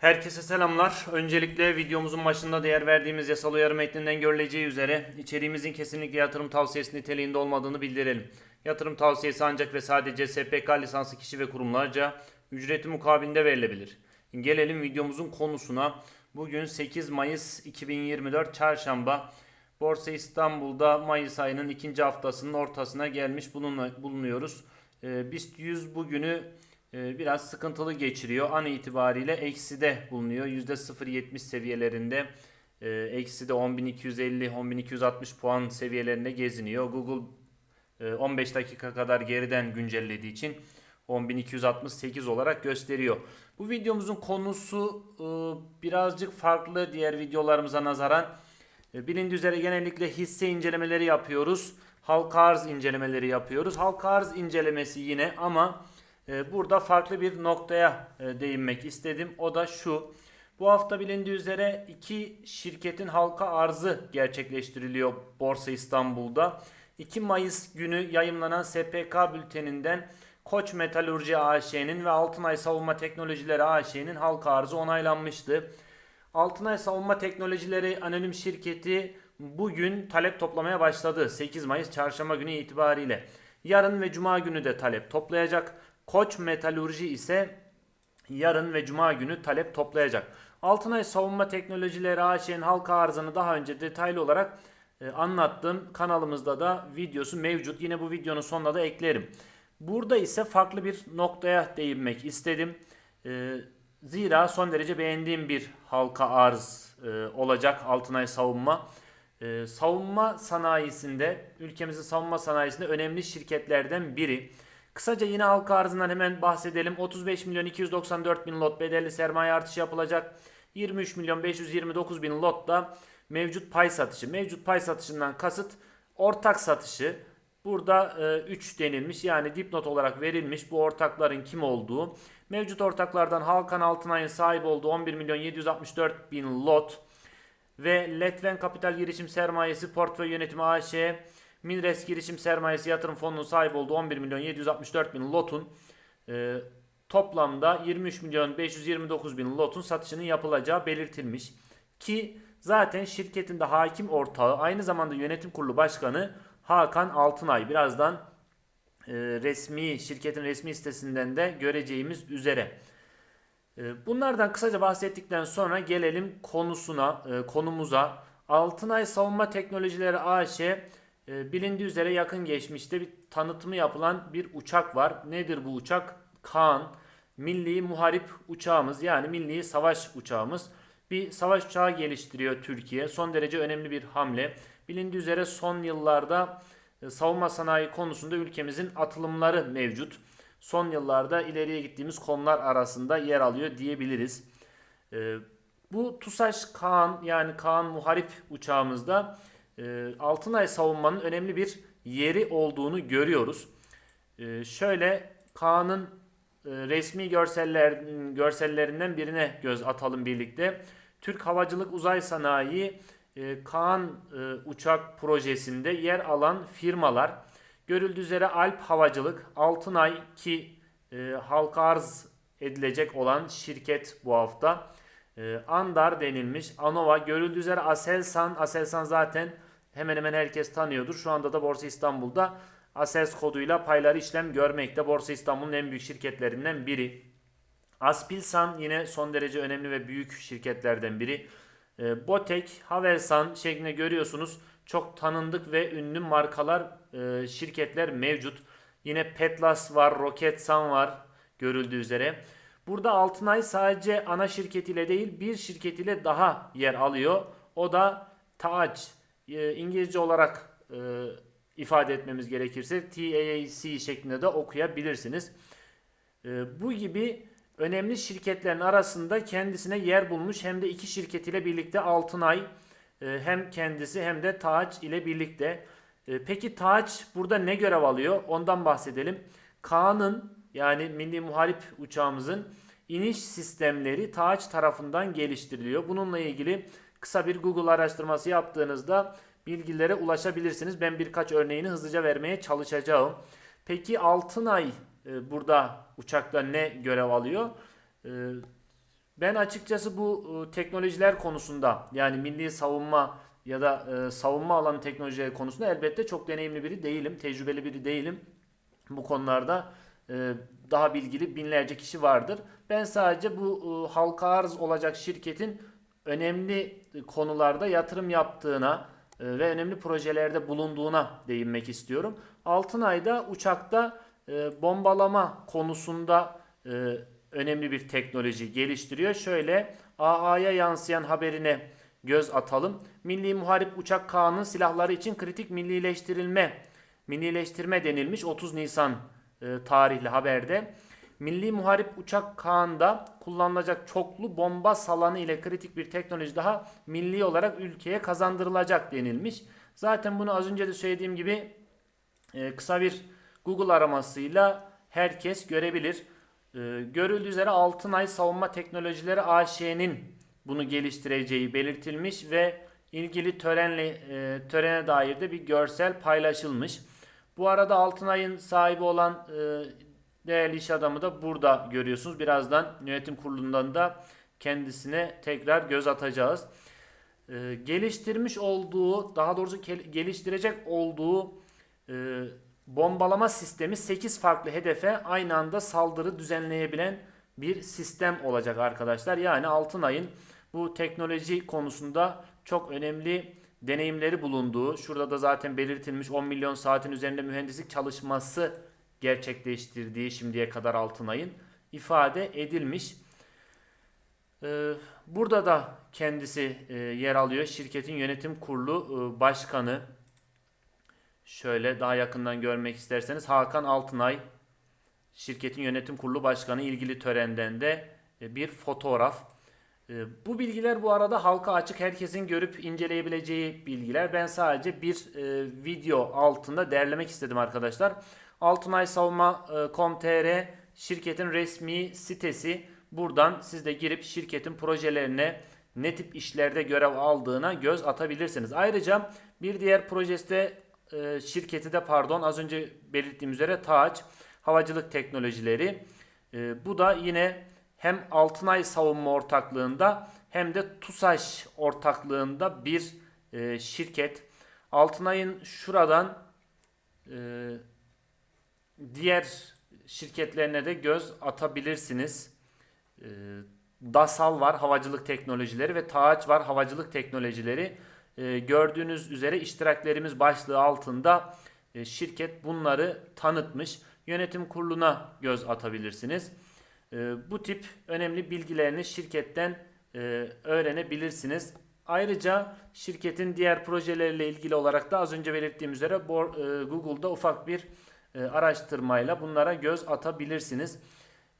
Herkese selamlar. Öncelikle videomuzun başında değer verdiğimiz yasal uyarı metninden görüleceği üzere içeriğimizin kesinlikle yatırım tavsiyesi niteliğinde olmadığını bildirelim. Yatırım tavsiyesi ancak ve sadece SPK lisanslı kişi ve kurumlarca ücreti mukabilinde verilebilir. Gelelim videomuzun konusuna. Bugün 8 Mayıs 2024 Çarşamba. Borsa İstanbul'da Mayıs ayının ikinci haftasının ortasına gelmiş bulun- bulunuyoruz. Ee, BIST 100 bugünü biraz sıkıntılı geçiriyor. An itibariyle ekside bulunuyor. %0.70 seviyelerinde. E, Ekside 10.250, 10.260 puan seviyelerinde geziniyor. Google e, 15 dakika kadar geriden güncellediği için 10.268 olarak gösteriyor. Bu videomuzun konusu e, birazcık farklı diğer videolarımıza nazaran. E, Bilindiği üzere genellikle hisse incelemeleri yapıyoruz. Halka arz incelemeleri yapıyoruz. Halka arz incelemesi yine ama e, burada farklı bir noktaya e, değinmek istedim. O da şu. Bu hafta bilindiği üzere iki şirketin halka arzı gerçekleştiriliyor Borsa İstanbul'da. 2 Mayıs günü yayımlanan SPK bülteninden Koç Metalurji AŞ'nin ve Altınay Savunma Teknolojileri AŞ'nin halka arzı onaylanmıştı. Altınay Savunma Teknolojileri Anonim Şirketi bugün talep toplamaya başladı. 8 Mayıs çarşamba günü itibariyle. Yarın ve cuma günü de talep toplayacak. Koç Metalurji ise yarın ve cuma günü talep toplayacak. Altınay Savunma Teknolojileri AŞ'nin halka arzını daha önce detaylı olarak e, anlattım. Kanalımızda da videosu mevcut. Yine bu videonun sonuna da eklerim. Burada ise farklı bir noktaya değinmek istedim. E, zira son derece beğendiğim bir halka arz e, olacak Altınay Savunma. Savunma sanayisinde, ülkemizin savunma sanayisinde önemli şirketlerden biri. Kısaca yine halka arzından hemen bahsedelim. 35 milyon 294 bin lot bedelli sermaye artışı yapılacak. 23 milyon 529 bin lot da mevcut pay satışı. Mevcut pay satışından kasıt ortak satışı. Burada 3 denilmiş yani dipnot olarak verilmiş bu ortakların kim olduğu. Mevcut ortaklardan Halkan Altınay'ın sahip olduğu 11 milyon 764 bin lot ve Letven Kapital Girişim Sermayesi Portföy Yönetimi AŞ Minres Girişim Sermayesi Yatırım Fonu'nun sahip olduğu 11 milyon 764 bin lotun e, toplamda 23 milyon 529 bin lotun satışının yapılacağı belirtilmiş. Ki zaten şirketin de hakim ortağı aynı zamanda yönetim kurulu başkanı Hakan Altınay. Birazdan e, resmi şirketin resmi sitesinden de göreceğimiz üzere. E, Bunlardan kısaca bahsettikten sonra gelelim konusuna, e, konumuza. Altınay Savunma Teknolojileri AŞ bilindiği üzere yakın geçmişte bir tanıtımı yapılan bir uçak var. Nedir bu uçak? Kaan. Milli Muharip uçağımız yani milli savaş uçağımız. Bir savaş uçağı geliştiriyor Türkiye. Son derece önemli bir hamle. Bilindiği üzere son yıllarda e, savunma sanayi konusunda ülkemizin atılımları mevcut. Son yıllarda ileriye gittiğimiz konular arasında yer alıyor diyebiliriz. E, bu TUSAŞ Kaan yani Kaan Muharip uçağımızda e, Altınay savunmanın önemli bir yeri olduğunu görüyoruz. E, şöyle Kaan'ın e, resmi görseller görsellerinden birine göz atalım birlikte. Türk Havacılık Uzay Sanayi e, Kaan e, uçak projesinde yer alan firmalar görüldüğü üzere Alp Havacılık, Altınay ki e, halka arz edilecek olan şirket bu hafta. E, Andar denilmiş. Anova görüldüğü üzere Aselsan. Aselsan zaten hemen hemen herkes tanıyordur. Şu anda da Borsa İstanbul'da Asels koduyla payları işlem görmekte. Borsa İstanbul'un en büyük şirketlerinden biri. Aspilsan yine son derece önemli ve büyük şirketlerden biri. E, Botek, Havelsan şeklinde görüyorsunuz. Çok tanındık ve ünlü markalar, e, şirketler mevcut. Yine Petlas var, Roketsan var görüldüğü üzere. Burada Altınay sadece ana şirketiyle değil bir şirketiyle daha yer alıyor. O da Taç. E, İngilizce olarak e, ifade etmemiz gerekirse TAAC şeklinde de okuyabilirsiniz. E, bu gibi önemli şirketlerin arasında kendisine yer bulmuş hem de iki şirket ile birlikte Altınay e, hem kendisi hem de Taç ile birlikte. E, Peki Taç burada ne görev alıyor? Ondan bahsedelim. Kaan'ın yani Milli Muharip uçağımızın iniş sistemleri Taç tarafından geliştiriliyor. Bununla ilgili kısa bir Google araştırması yaptığınızda bilgilere ulaşabilirsiniz. Ben birkaç örneğini hızlıca vermeye çalışacağım. Peki Altınay e, burada uçakta ne görev alıyor? E, Ben açıkçası bu e, teknolojiler konusunda yani milli savunma ya da e, savunma alanı teknolojileri konusunda elbette çok deneyimli biri değilim, tecrübeli biri değilim. Bu konularda daha bilgili binlerce kişi vardır. Ben sadece bu e, halka arz olacak şirketin önemli konularda yatırım yaptığına e, ve önemli projelerde bulunduğuna değinmek istiyorum. Altınay'da uçakta e, bombalama konusunda e, önemli bir teknoloji geliştiriyor. Şöyle AA'ya yansıyan haberine göz atalım. Milli Muharip Uçak Kağan'ın silahları için kritik millileştirilme millileştirme denilmiş 30 Nisan e, tarihli haberde. Milli Muharip Uçak Kağan'da kullanılacak çoklu bomba salanı ile kritik bir teknoloji daha milli olarak ülkeye kazandırılacak denilmiş. Zaten bunu az önce de söylediğim gibi e, kısa bir Google aramasıyla herkes görebilir. E, görüldüğü üzere Altınay Savunma Teknolojileri AŞ'nin bunu geliştireceği belirtilmiş ve ilgili törenle e, törene dair de bir görsel paylaşılmış. Bu arada Altınay'ın sahibi olan e, değerli iş adamı da burada görüyorsunuz. Birazdan yönetim kurulundan da kendisine tekrar göz atacağız. E, geliştirmiş olduğu, daha doğrusu geliştirecek olduğu e, bombalama sistemi 8 farklı hedefe aynı anda saldırı düzenleyebilen bir sistem olacak arkadaşlar. Yani Altınay'ın bu teknoloji konusunda çok önemli deneyimleri bulunduğu, şurada da zaten belirtilmiş 10 milyon saatin üzerinde mühendislik çalışması gerçekleştirdiği şimdiye kadar Altınay'ın ifade edilmiş. Ee, Burada da kendisi e, yer alıyor. Şirketin yönetim kurulu e, başkanı. Şöyle daha yakından görmek isterseniz Hakan Altınay şirketin yönetim kurulu başkanı ilgili törenden de e, bir fotoğraf. E, Bu bilgiler bu arada halka açık herkesin görüp inceleyebileceği bilgiler. Ben sadece bir e, video altında derlemek istedim arkadaşlar. Altınay Savunma.com.tr şirketin resmi sitesi. Buradan siz de girip şirketin projelerine ne tip işlerde görev aldığına göz atabilirsiniz. Ayrıca bir diğer projesi de e, şirketi de pardon az önce belirttiğim üzere Taç Havacılık Teknolojileri. E, bu da yine hem Altınay Savunma Ortaklığında hem de TUSAŞ ortaklığında bir e, şirket. Altınay'ın şuradan e, diğer şirketlerine de göz atabilirsiniz. E, DASAL var havacılık teknolojileri ve TAAÇ var havacılık teknolojileri. E, gördüğünüz üzere iştiraklerimiz başlığı altında e, şirket bunları tanıtmış. Yönetim kuruluna göz atabilirsiniz. E, bu tip önemli bilgilerini şirketten e, öğrenebilirsiniz. Ayrıca şirketin diğer projeleriyle ilgili olarak da az önce belirttiğim üzere e, Google'da ufak bir e, araştırmayla bunlara göz atabilirsiniz.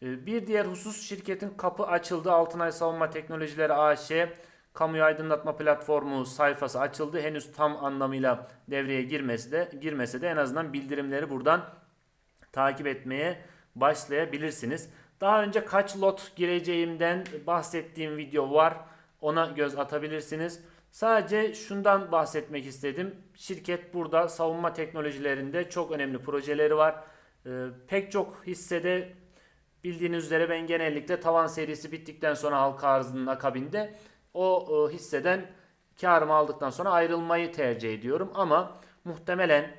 Bir diğer husus şirketin kapı açıldı. Altınay Savunma Teknolojileri AŞ kamuyu aydınlatma platformu sayfası açıldı. Henüz tam anlamıyla devreye girmesi de girmese de en azından bildirimleri buradan takip etmeye başlayabilirsiniz. Daha önce kaç lot gireceğimden bahsettiğim video var. Ona göz atabilirsiniz. Sadece şundan bahsetmek istedim. Şirket burada savunma teknolojilerinde çok önemli projeleri var. Ee, pek çok hissede bildiğiniz üzere ben genellikle tavan serisi bittikten sonra halka arzının akabinde o e, hisseden karımı aldıktan sonra ayrılmayı tercih ediyorum. Ama muhtemelen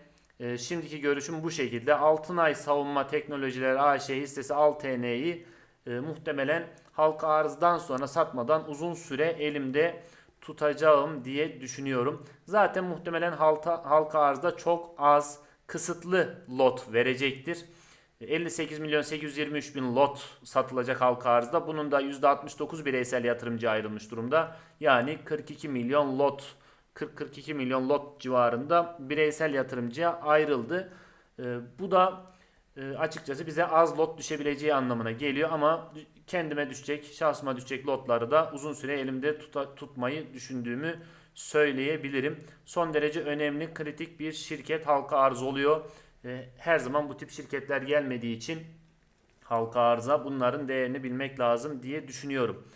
e, şimdiki görüşüm bu şekilde. Altınay Savunma Teknolojileri AŞ hissesi 6TN'yi e, muhtemelen halka arzdan sonra satmadan uzun süre elimde tutacağım diye düşünüyorum. Zaten muhtemelen halka, halka arzda çok az kısıtlı lot verecektir. 58 milyon 823 bin lot satılacak halka arzda. Bunun da %69 bireysel yatırımcı ayrılmış durumda. Yani 42 milyon lot 40-42 milyon lot civarında bireysel yatırımcıya ayrıldı. Ee, bu da e, açıkçası bize az lot düşebileceği anlamına geliyor ama kendime düşecek, şahsıma düşecek lotları da uzun süre elimde tuta- tutmayı düşündüğümü söyleyebilirim. Son derece önemli, kritik bir şirket halka arz oluyor. Ee, Her zaman bu tip şirketler gelmediği için halka arza bunların değerini bilmek lazım diye düşünüyorum.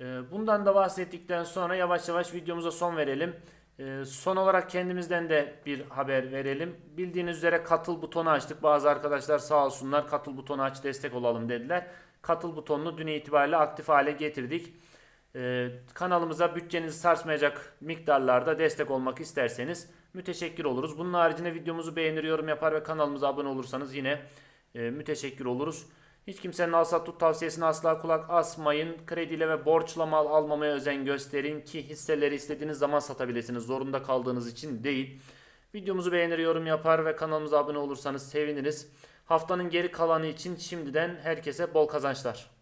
Ee, Bundan da bahsettikten sonra yavaş yavaş videomuza son verelim. Ee, Son olarak kendimizden de bir haber verelim. Bildiğiniz üzere katıl butonu açtık. Bazı arkadaşlar sağ olsunlar katıl butonu aç destek olalım dediler. katıl butonunu dün itibariyle aktif hale getirdik. Ee, kanalımıza bütçenizi sarsmayacak miktarlarda destek olmak isterseniz müteşekkir oluruz. Bunun haricinde videomuzu beğenir, yorum yapar ve kanalımıza abone olursanız yine e, müteşekkir oluruz. Hiç kimsenin al sat tut tavsiyesine asla kulak asmayın. Krediyle ve borçla mal almamaya özen gösterin ki hisseleri istediğiniz zaman satabilirsiniz. Zorunda kaldığınız için değil. Videomuzu beğenir, yorum yapar ve kanalımıza abone olursanız seviniriz. Haftanın geri kalanı için şimdiden herkese bol kazançlar.